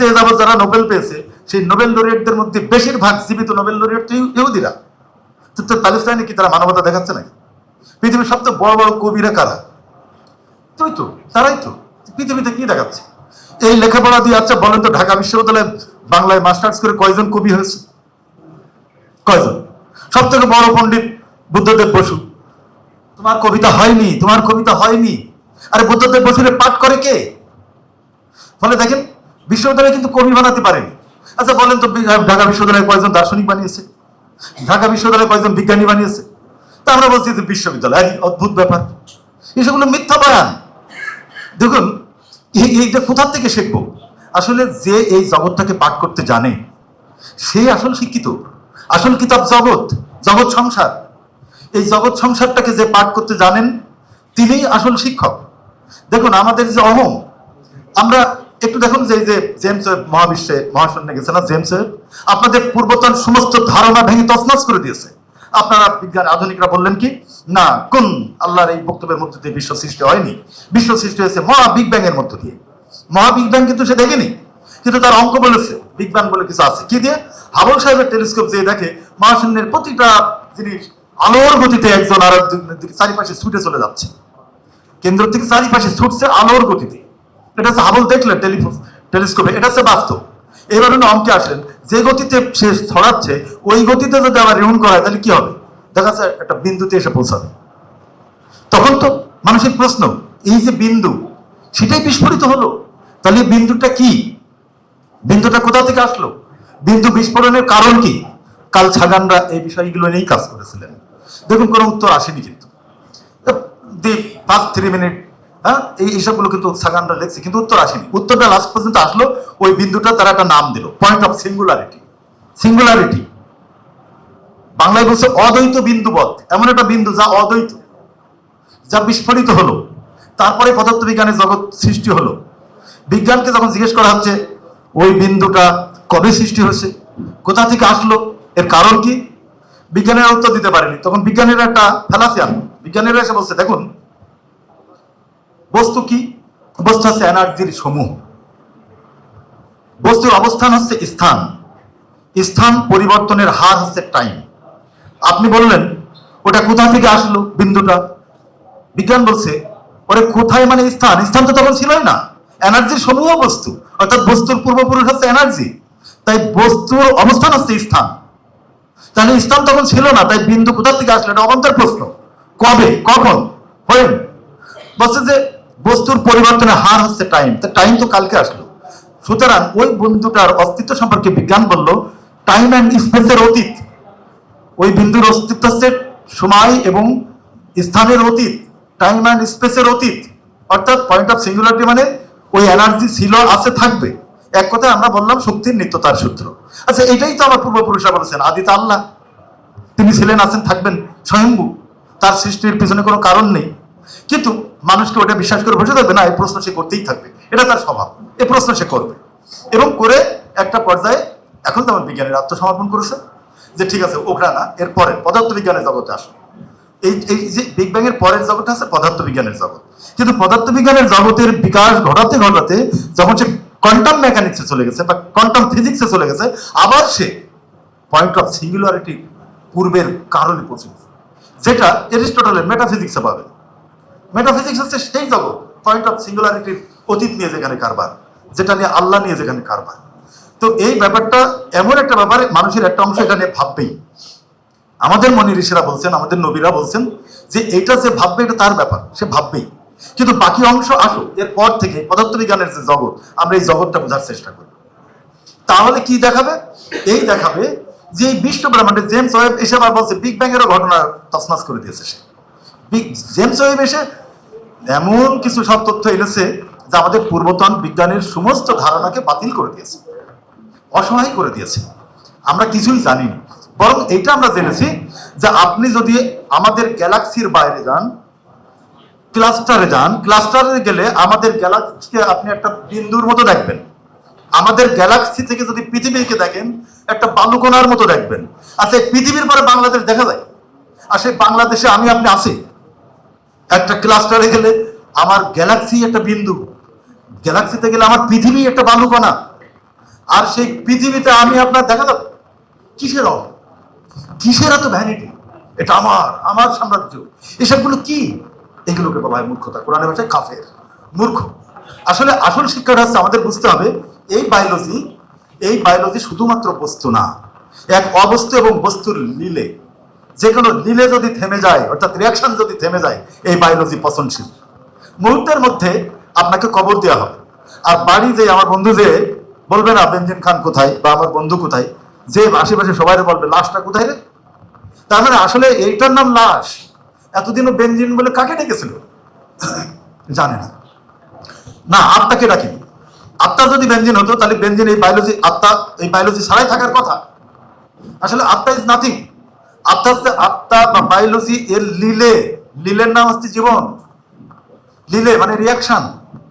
পৃথিবীতে যাবৎ যারা নোবেল পেয়েছে, সেই নোবেল লরিয়েটদের মধ্যে বেশিরভাগ জীবিত নোবেল লরিয়েট ইহুদিরা। তো তো কি তারা মানবতা দেখাচ্ছে নাকি? পৃথিবীর সবচেয়ে বড় বড় কবিরা কারা? তুই তো, তারাই তো। পৃথিবীতে কি দেখাচ্ছে? এই লেখাপড়া দিয়ে আচ্ছা বলেন তো, ঢাকা বিশ্ববিদ্যালয়ে বাংলায় মাস্টার্স করে কয়জন কবি হয়েছে? কয়জন? সব থেকে বড় পণ্ডিত বুদ্ধদেব বসু। তোমার কবিতা হয়নি, তোমার কবিতা হয়নি। আরে বুদ্ধদেব বসুরে পাঠ করে কে? ফলে দেখেন বিশ্ববিদ্যালয় কিন্তু কবি বানাতে পারেনি। আচ্ছা বলেন তো ঢাকা বিশ্ববিদ্যালয়ে কয়েকজন দার্শনিক বানিয়েছে, ঢাকা বিশ্ববিদ্যালয়ে কয়জন বিজ্ঞানী বানিয়েছে। তা আমরা বলছি যে বিশ্ববিদ্যালয় অদ্ভুত ব্যাপার। এসবগুলো মিথ্যা বয়ান। দেখুন, এই- এইটা কোথার থেকে শিখব? আসলে যে এই জগৎটাকে পাঠ করতে জানে, সে আসল শিক্ষিত। আসল কিতাব জগৎ জগৎ সংসার। এই জগৎ সংসারটাকে যে পাঠ করতে জানেন, তিনিই আসল শিক্ষক। দেখুন, আমাদের যে অহম আমরা একটু দেখুন যে যে জেমস মহাবিশ্বে, মহাশূন্যে গেছে না জেমস আপনাদের পূর্বতন সমস্ত ধারণা ভেঙে তছনছ করে দিয়েছে। আপনারা বিজ্ঞান আধুনিকরা বললেন কি? না, কোন আল্লাহর এই বক্তব্যের মধ্যে দিয়ে বিশ্ব সৃষ্টি হয়নি। বিশ্ব সৃষ্টি হয়েছে মহা বিগ ব্যাং এর মধ্য দিয়ে। মহা বিগ ব্যাং কিন্তু সে দেখেনি। কিন্তু তার অঙ্ক বলেছে বিগ ব্যাং বলে কিছু আছে। কি দিয়ে? হাবল সাহেবের টেলিস্কোপ যে দেখে মহাশূন্যের প্রতিটা জিনিস আলোর গতিতে একজন আর চারিপাশে ছুটে চলে যাচ্ছে। কেন্দ্র থেকে চারিপাশে ছুটছে আলোর গতিতে। এটা হচ্ছে হাবল দেখলেন টেলিফোন, টেলিস্কোপে, এটা হচ্ছে বাস্তব। এবার উনি অঙ্কে আসলেন, যে গতিতে সে ছড়াচ্ছে, ওই গতিতে যদি আবার রিউন করা হয়, তাহলে কি হবে? দেখা যাচ্ছে একটা বিন্দুতে এসে পৌঁছাবে। তখন তো মানসিক প্রশ্ন, এই যে বিন্দু, সেটাই বিস্ফোরিত হলো। তাহলে বিন্দুটা কি? বিন্দুটা কোথা থেকে আসলো? বিন্দু বিস্ফোরণের কারণ কি? কাল ছাগানরা এই বিষয়গুলো নিয়েই কাজ করেছিলেন। দেখুন, কোনো উত্তর আসেনি কিন্তু। দি পাঁচ থ্রি মিনিট হ্যাঁ? এই এইসবগুলো কিন্তু সাগানরা লেখছে, কিন্তু উত্তর আসেনি। উত্তরটা লাস্ট পর্যন্ত আসলো, ওই বিন্দুটা তারা একটা নাম দিল। পয়েন্ট অফ সিঙ্গুলারিটি সিঙ্গুলারিটি বাংলায় বলছে অদ্বৈত বিন্দুবৎ। এমন একটা বিন্দু যা অদ্বৈত, যা বিস্ফোরিত হলো। তারপরে পদার্থবিজ্ঞানের জগৎ সৃষ্টি হলো। বিজ্ঞানকে যখন জিজ্ঞেস করা হচ্ছে, ওই বিন্দুটা কবে সৃষ্টি হয়েছে? কোথা থেকে আসলো? এর কারণ কি? বিজ্ঞানীরা উত্তর দিতে পারেনি। তখন বিজ্ঞানীরা একটা ফেলাসিয়ান বিজ্ঞানীরা এসে বলছে, দেখুন বস্তু কি? বস্তু হচ্ছে এনার্জির সমূহ। বস্তুর অবস্থান হচ্ছে স্থান। স্থান পরিবর্তনের হার হচ্ছে টাইম আপনি বললেন, ওটা কোথা থেকে আসলো বিন্দুটা? বিজ্ঞান বলছে, ওরে কোথায় মানে স্থান? স্থান তো তখন ছিলই না। এনার্জির সমূহ বস্তু। অর্থাৎ বস্তুর পূর্বপুরুষ হচ্ছে এনার্জি তাই বস্তুর অবস্থান হচ্ছে স্থান। তাহলে স্থান তখন ছিল না, তাই বিন্দু কোথা থেকে আসলো? এটা অবান্তর প্রশ্ন। কবে? কখন? হলেন বলছে যে বস্তুর পরিবর্তনের হার হচ্ছে টাইম তা টাইম তো কালকে আসলো। সুতরাং ওই বিন্দুটার অস্তিত্ব সম্পর্কে বিজ্ঞান বলল টাইম অ্যান্ড স্পেসের অতীত। ওই বিন্দুর অস্তিত্ব হচ্ছে সময় এবং স্থানের অতীত টাইম অ্যান্ড স্পেসের অতীত। অর্থাৎ পয়েন্ট অফ সিঙ্গুলারিটি মানে ওই এনার্জি ছিল, আছে, থাকবে। এক কথায় আমরা বললাম শক্তির নিত্যতার সূত্র। আচ্ছা এটাই তো আমার পূর্বপুরুষরা বলেছেন, আদিত আল্লাহ। তিনি ছিলেন, আছেন, থাকবেন স্বয়ম্ভু তার সৃষ্টির পিছনে কোনো কারণ নেই। কিন্তু মানুষকে ওটা বিশ্বাস করে বসে থাকবে? না, এই প্রশ্ন সে করতেই থাকবে। এটা তার স্বভাব। এই প্রশ্ন সে করবে। এবং করে একটা পর্যায়ে এখন যেমন বিজ্ঞানের আত্মসমর্পণ করেছে যে ঠিক আছে ওখানে না এরপরে পদার্থবিজ্ঞানের জগতে আসো। এই এই যে বিগ ব্যাং এর পরের জগৎটা আছে, পদার্থবিজ্ঞানের জগৎ। কিন্তু পদার্থবিজ্ঞানের জগতের বিকাশ ঘটাতে ঘটাতে যখন সে কোয়ান্টাম মেকানিক্সে চলে গেছে বা কোয়ান্টাম ফিজিক্সে চলে গেছে, আবার সে পয়েন্ট অফ সিঙ্গুলারিটি পূর্বের কারণে পৌঁছে গেছে। যেটা এরিস্টটলের মেটাফিজিক্সে পাবে। মেটাফিজিক্স হচ্ছে সেই জগৎ পয়েন্ট অফ সিঙ্গুলারিটির অতীত নিয়ে যেখানে কারবার, যেটা নিয়ে আল্লাহ নিয়ে যেখানে কারবার। তো এই ব্যাপারটা এমন একটা ব্যাপারে মানুষের একটা অংশ এটা নিয়ে ভাববেই। আমাদের মনে ঋষিরা বলছেন, আমাদের নবীরা বলছেন যে এটা যে ভাববে এটা তার ব্যাপার, সে ভাববেই। কিন্তু বাকি অংশ আসো এরপর থেকে পদার্থবিজ্ঞানের যে জগৎ, আমরা এই জগৎটা বোঝার চেষ্টা করি। তাহলে কি দেখাবে? এই দেখাবে যে বিশ্ব ব্রহ্মাণ্ডে জেমস ওয়েব এসে আবার বলছে, বিগ ব্যাং এরও ঘটনা তছনছ করে দিয়েছে সে। বিগ জেমস ওয়েব এসে এমন কিছু সব তথ্য এনেছে যা আমাদের পূর্বতন বিজ্ঞানের সমস্ত ধারণাকে বাতিল করে দিয়েছে, অসহায় করে দিয়েছে। আমরা কিছুই জানি না বরং এটা আমরা জেনেছি যে আপনি যদি আমাদের গ্যালাক্সির বাইরে যান, ক্লাস্টারে যান, ক্লাস্টারে গেলে আমাদের গ্যালাক্সিকে আপনি একটা বিন্দুর মতো দেখবেন। আমাদের গ্যালাক্সি থেকে যদি পৃথিবীকে দেখেন, একটা বালুকোনার মতো দেখবেন। আচ্ছা পৃথিবীর পরে বাংলাদেশ দেখা যায়। আর সেই বাংলাদেশে আমি, আপনি আছি। একটা ক্লাস্টারে গেলে আমার গ্যালাক্সি একটা বিন্দু। গ্যালাক্সিতে গেলে আমার পৃথিবী একটা বালুকণা। আর সেই পৃথিবীতে আমি আপনার দেখা যাবে, কিসের অভাব? কিসের এত ভ্যানিটি এটা আমার আমার সাম্রাজ্য। এসবগুলো কি? এগুলোকে বলা হয় মূর্খতা। কোরআনে ভাষায় কাফের। মূর্খ। আসলে আসল শিক্ষাটা হচ্ছে আমাদের বুঝতে হবে, এই বায়োলজি এই বায়োলজি শুধুমাত্র বস্তু না, এক অবস্তু এবং বস্তুর লীলে। যে কোনো লীলে যদি থেমে যায়, অর্থাৎ রিয়াকশন যদি থেমে যায়, এই বায়োলজি পচনশীল। মুহূর্তের মধ্যে আপনাকে কবর দেওয়া হবে। আর বাড়ি যে আমার বন্ধু যে, বলবে না বেঞ্জিন খান কোথায় বা আমার বন্ধু কোথায়, যে আশেপাশে সবাই বলবে, লাশটা কোথায় রে? তার মানে আসলে এইটার নাম লাশ। এতদিনও বেঞ্জিন বলে কাকে ডেকেছিল? জানে না। না, আত্মাকে ডাকিনি। আত্মা যদি বেঞ্জিন হতো, তাহলে বেঞ্জিন এই বায়োলজি আত্মা এই বায়োলজি ছাড়াই থাকার কথা। আসলে আত্মা ইজ নাথিং আত্মা আত্মা বা বায়োলজি এর লিলে লিলের নাম হচ্ছে জীবন। লিলে মানে রিয়াকশন